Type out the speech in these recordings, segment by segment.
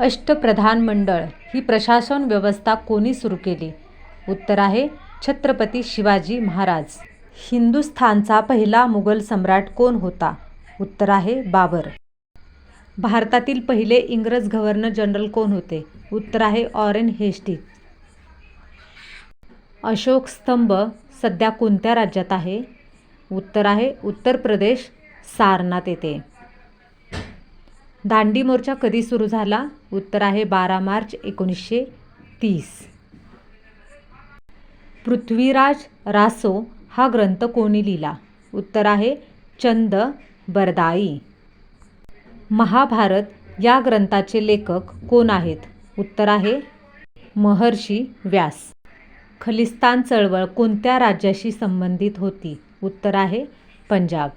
अष्टप्रधान मंडळ ही प्रशासन व्यवस्था कोणी सुरू केली? उत्तर आहे छत्रपती शिवाजी महाराज. हिंदुस्थानचा पहिला मुघल सम्राट कोण होता? उत्तर आहे बाबर. भारतातील पहिले इंग्रज गव्हर्नर जनरल कोण होते? उत्तर आहे ऑरेन हेस्टी. अशोक स्तंभ सध्या कोणत्या राज्यात आहे? उत्तर आहे उत्तर प्रदेश सारनाथ येथे. दांडी मोर्चा कधी सुरू झाला? उत्तर आहे बारा मार्च एकोणीसशे तीस. पृथ्वीराज रासो हा ग्रंथ कोणी लिहिला? उत्तर आहे चंद बरदाई. महाभारत या ग्रंथाचे लेखक कोण आहेत? उत्तर आहे महर्षी व्यास. खलिस्तान चळवळ कोणत्या राज्याशी संबंधित होती? उत्तर आहे पंजाब.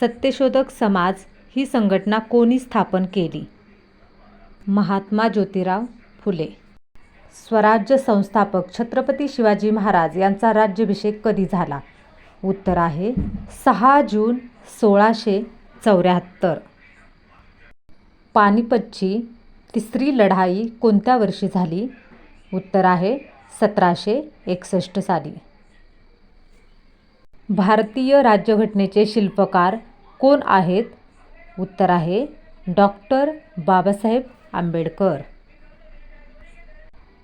सत्यशोधक समाज ही संघटना कोणी स्थापन केली? महात्मा ज्योतिराव फुले. स्वराज्य संस्थापक छत्रपती शिवाजी महाराज यांचा राज्याभिषेक कधी झाला? उत्तर आहे सहा जून सोळाशे चौऱ्याहत्तर. पानिपतची तिसरी लढाई कोणत्या वर्षी झाली? उत्तर आहे सतराशे एकसष्ट साली. भारतीय राज्यघटनेचे शिल्पकार कोण आहेत? उत्तर आहे डॉक्टर बाबासाहेब आंबेडकर.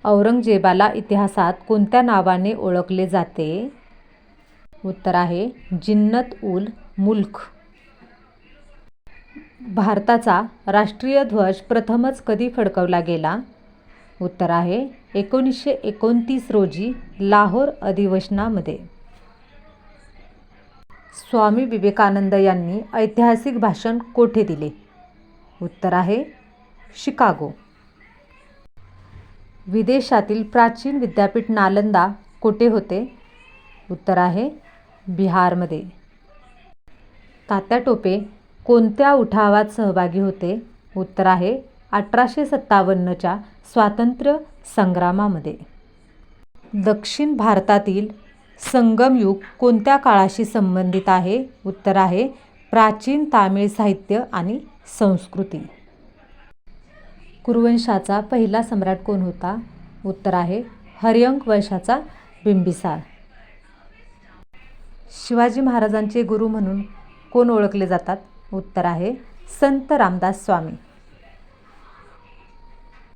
औरंगजेबाला इतिहासात कोणत्या नावाने ओळखले जाते? उत्तर आहे जिन्नत उल मुल्क भारताचा राष्ट्रीय ध्वज प्रथमच कधी फडकवला गेला? उत्तर आहे एकोणीसशे एकोणतीस रोजी लाहोर अधिवेशनामध्ये. स्वामी विवेकानंद यांनी ऐतिहासिक भाषण कोठे दिले? उत्तर आहे शिकागो. विदेशातील प्राचीन विद्यापीठ नालंदा कोठे होते? उत्तर आहे बिहारमध्ये. तात्या टोपे कोणत्या उठावात सहभागी होते? उत्तर आहे अठराशे सत्तावन्नच्या स्वातंत्र्य संग्रामामध्ये. दक्षिण भारतातील संगमयुग कोणत्या काळाशी संबंधित आहे? उत्तर आहे प्राचीन तामिळ साहित्य आणि संस्कृती. कुरुवंशाचा पहिला सम्राट कोण होता? उत्तर आहे हरियंक वंशाचा बिंबिसार शिवाजी महाराजांचे गुरु म्हणून कोण ओळखले जातात? उत्तर आहे संत रामदास स्वामी.